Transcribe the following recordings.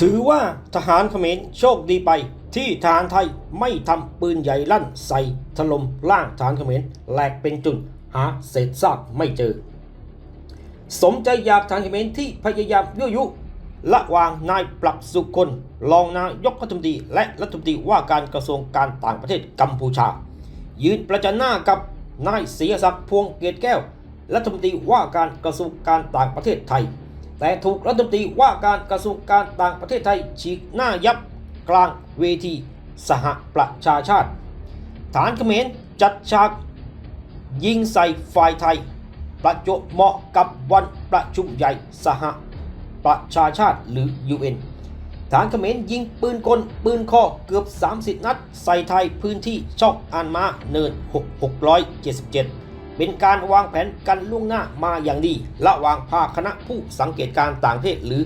ถือว่าทหารเขมรโชคดีไป ที่ทหารไทยไม่ทำปืนใหญ่ลั่นใส่ถล่มล่างทหารเขมรแหลกเป็นจุนหาเศษซากไม่เจอ สมใจอยากทหารเขมรที่พยายามยั่วยุละวางนายปรับสุคนรองนายกรัฐมนตรีและรัฐมนตรีว่าการกระทรวงการต่างประเทศกัมพูชา ยืนประจันหน้ากับนายเสียศักดิ์พวงเกตแก้ว รัฐมนตรีว่าการกระทรวงการต่างประเทศไทย แต่ถูกรัฐมนตรีว่าการกระทรวงการต่างประเทศไทยฉีกหน้ายับกลางเวทีสหประชาชาติ ฐานเขมรจัดฉาก ยิงใส่ฝ่ายไทย ประจวบเหมาะกับวันประชุมใหญ่สหประชาชาติหรือ UN ฐานเขมรยิงปืนกลปืนคอเกือบ 30 นัด ใส่ไทยพื้นที่ช่องอานมาเนิน677 เป็นการวางแผนกันล่วงหน้ามาอย่างดีระหว่างภาคณะผู้สังเกตการต่างประเทศหรือ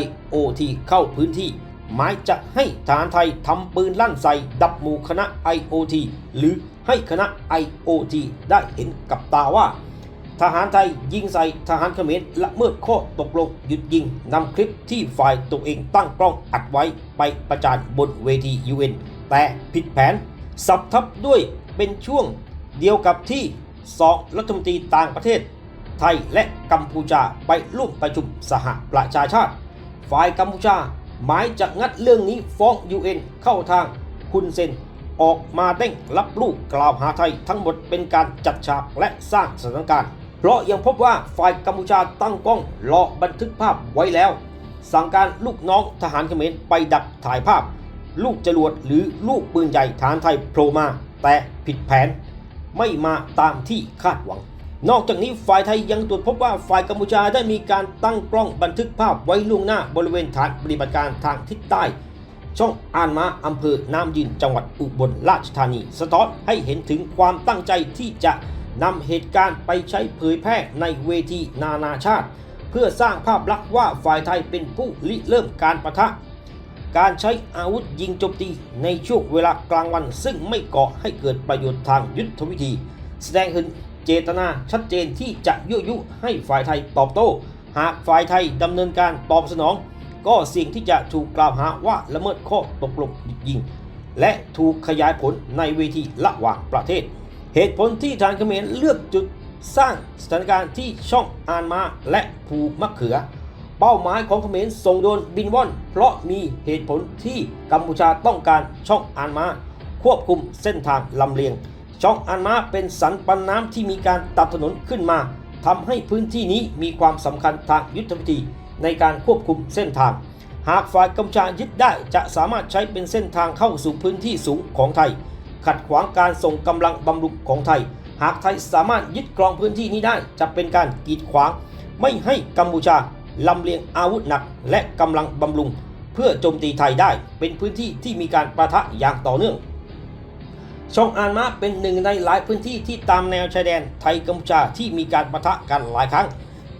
IOT เข้าพื้นที่ หมายจะให้ทหารไทยทำปืนลั่นใส่ดับหมู่คณะ IOT หรือให้คณะ IOT ได้เห็นกับตาว่า ทหารไทยยิงใส่ทหารเขมรละเมิดข้อตกลงหยุดยิงนำคลิปที่ฝ่ายตัวเองตั้งกล้องอัดไว้ไปประจานบนเวที UN แต่ผิดแผน สับทับด้วยเป็นช่วงเดียวกับที่ สองรัฐมนตรีต่างประเทศ ไทยและกัมพูชาไปร่วมประชุมสหประชาชาติ ฝ่ายกัมพูชาหมายจะงัดเรื่องนี้ฟ้อง UN เข้าทางคุณเซนออกมาเด้งรับลูกกล่าวหาไทยทั้งหมดเป็นการจัดฉากและสร้างสถานการณ์ เพราะยังพบว่าฝ่ายกัมพูชาตั้งกล้องรอบันทึกภาพไว้แล้ว สั่งการลูกน้องทหารเขมรไปดักถ่ายภาพ ลูกจรวดหรือลูกปืนใหญ่ฐานไทยโผล่มา แต่ผิดแผน ไม่มาตามที่คาดหวัง นอกจากนี้ฝ่ายไทยยังตรวจพบว่าฝ่ายกัมพูชาได้มีการตั้งกล้องบันทึกภาพไว้ล่วงหน้าบริเวณฐานปฏิบัติการทางทิศใต้ ช่องอานมาอำเภอน้ำยืนจังหวัดอุบลราชธานี สะท้อนให้เห็นถึงความตั้งใจที่จะนำเหตุการณ์ไปใช้เผยแพร่ในเวทีนานาชาติ เพื่อสร้างภาพลักษณ์ว่าฝ่ายไทยเป็นผู้ริเริ่มการประทะ การใช้อาวุธยิงโจมตีในช่วงเวลากลางวัน ซึ่งไม่ก่อให้เกิดประโยชน์ทางยุทธวิธี แสดงถึงเจตนาชัดเจนที่จะยั่วยุให้ฝ่ายไทยตอบโต้ หากฝ่ายไทยดำเนินการตอบสนอง ก็เสี่ยงที่จะถูกกล่าวหาว่าละเมิดข้อตกลงหยุดยิง และถูกขยายผลในเวทีระหว่างประเทศ เหตุผลที่ทางเขมรเลือกจุดสร้างสถานการณ์ที่ช่องอานมาและภูมะเขือ เป้าหมายของเขมรส่งโดนบินว่อน เพราะมีเหตุผลที่กัมพูชาต้องการช่องอานมา ควบคุมเส้นทางลำเลียง ช่องอานมาเป็นสันปันน้ำที่มีการตัดถนนขึ้นมาทำให้พื้นที่นี้มีความสำคัญทางยุทธวิธีในการควบคุมเส้นทาง หากฝ่ายกัมพูชายึดได้จะสามารถใช้เป็นเส้นทางเข้าสู่พื้นที่สูงของไทย ขัดขวางการส่งกำลังบำรุงของไทย หากไทยสามารถยึดครองพื้นที่นี้ได้จะเป็นการกีดขวาง ไม่ให้กัมพูชา ลำเลียงอาวุธหนักและกำลังบำรุง เพื่อโจมตีไทยได้เป็นพื้นที่ที่มีการประทะอย่างต่อเนื่อง ช่องอานมาเป็นหนึ่งในหลายพื้นที่ที่ตามแนวชายแดนไทยกัมพูชาที่มีการประทะกันหลายครั้ง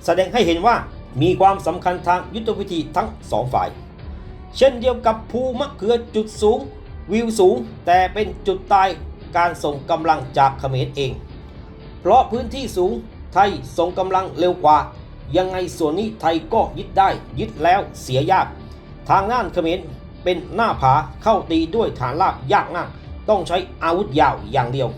แสดงให้เห็นว่ามีความสำคัญทางยุทธวิธีทั้งสองฝ่าย เช่นเดียวกับภูมะเขือจุดสูง วิวสูง แต่เป็นจุดตายการส่งกำลังจากเขมรเอง เพราะพื้นที่สูงไทยส่งกำลังเร็วกว่า ยังไงส่วนนี้ไทยก็ยึดได้ยึดแล้วเสียยาก ทางด้านเขมรเป็นหน้าผาเข้าตีด้วยฐานลาบยากมาก ต้องใช้อาวุธยาวอย่างเดียว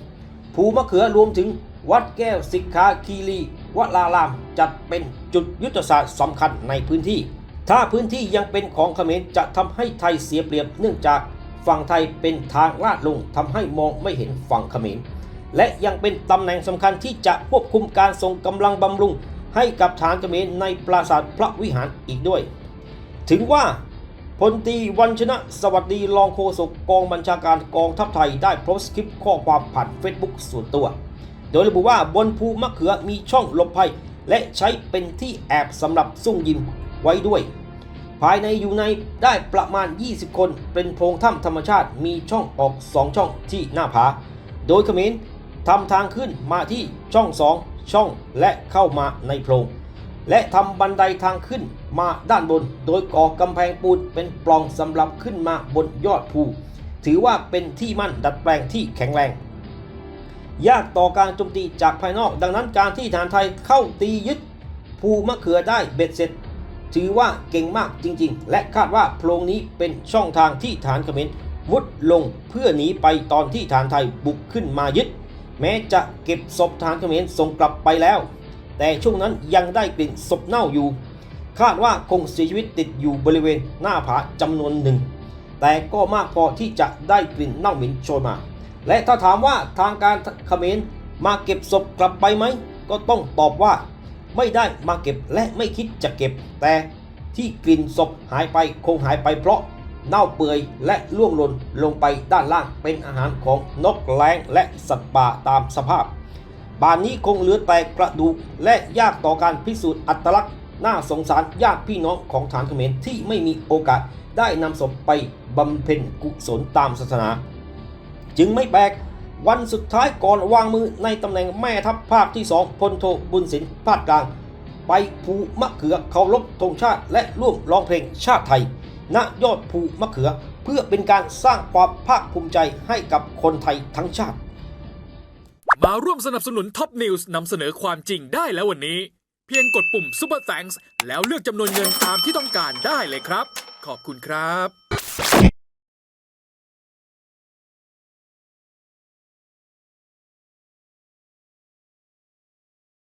ภูมะเขือรวมถึงวัดแก้วสิกขาคีรีวลารามจัดเป็นจุดยุทธศาสตร์สำคัญในพื้นที่ ถ้าพื้นที่ยังเป็นของเขมรจะทำให้ไทยเสียเปรียบเนื่องจากฝั่งไทยเป็นทางลาดลงทำให้มองไม่เห็นฝั่งเขมรและยังเป็นตำแหน่งสำคัญที่จะควบคุมการส่งกำลังบำรุง ให้กับฐานเขมรในปราสาทพระวิหารอีกด้วย ถึงว่าพลตีวันชนะสวัสดีรองโฆษกกองบัญชาการกองทัพไทยได้โพสต์คลิปข้อความผ่านเฟซบุ๊กส่วนตัว โดยระบุว่าบนภูมะเขือมีช่องหลบภัย และใช้เป็นที่แอบสำหรับซุ่มยิมไว้ด้วย ภายในอยู่ในได้ประมาณ 20 คนเป็นโพรงถ้ำธรรมชาติมีช่องออก 2 ช่องที่หน้าผา โดยเขมรทำทางขึ้นมาที่ช่อง 2 ช่องและเข้ามาในโพรง และทำบันไดทางขึ้นมาด้านบน โดยก่อกำแพงปูนเป็นปล่องสำหรับขึ้นมาบนยอดภู ถือว่าเป็นที่มั่นดัดแปลงที่แข็งแรง ยากต่อการโจมตีจากภายนอก ดังนั้นการที่ฐานไทยเข้าตียึดภูมะเขือได้เบ็ดเสร็จ ถือว่าเก่งมากจริง ๆ และคาดว่าโพรงนี้เป็นช่องทางที่ฐานเขมรมุดลงเพื่อหนีไปตอนที่ฐานไทยบุกขึ้นมายึด แม้จะเก็บศพฐานเขมรส่งกลับไปแล้ว แต่ช่วงนั้นยังได้กลิ่นศพเน่าอยู่ คาดว่าคงเสียชีวิตติดอยู่บริเวณหน้าผาจำนวนหนึ่ง แต่ก็มากพอที่จะได้กลิ่นเน่าเหม็นโชยมา และถ้าถามว่าทางการเขมรมาเก็บศพกลับไปไหม ก็ต้องตอบว่า ไม่ได้มาเก็บและไม่คิดจะเก็บ แต่ที่กลิ่นศพหายไปคงหายไปเพราะ เน่าเปื่อยและล่วงหล่นลงไปด้านล่างเป็นอาหารของนกแร้งและสัตว์ป่าตามสภาพบ้านนี้คงเหลือแต่กระดูกและยากต่อการพิสูจน์อัตลักษณ์น่าสงสารญาติพี่น้องของฐานเขมรที่ไม่มีโอกาสได้นำศพไปบำเพ็ญกุศลตามศาสนา จึงไม่แปลกวันสุดท้ายก่อนวางมือในตำแหน่งแม่ทัพภาคที่2พลโทบุญสินภาคกลาง ไปภูมะเขือเคารพธงชาติและร่วมร้องเพลงชาติไทย ณยอดภูมะเขือ เพื่อเป็นการสร้างความภาคภูมิใจให้กับคนไทยทั้งชาติ มาร่วมสนับสนุนท็อปนิวส์นำเสนอความจริงได้แล้ววันนี้ เพียงกดปุ่ม Super Thanks แล้วเลือกจำนวนเงินตามที่ต้องการได้เลยครับ ขอบคุณครับ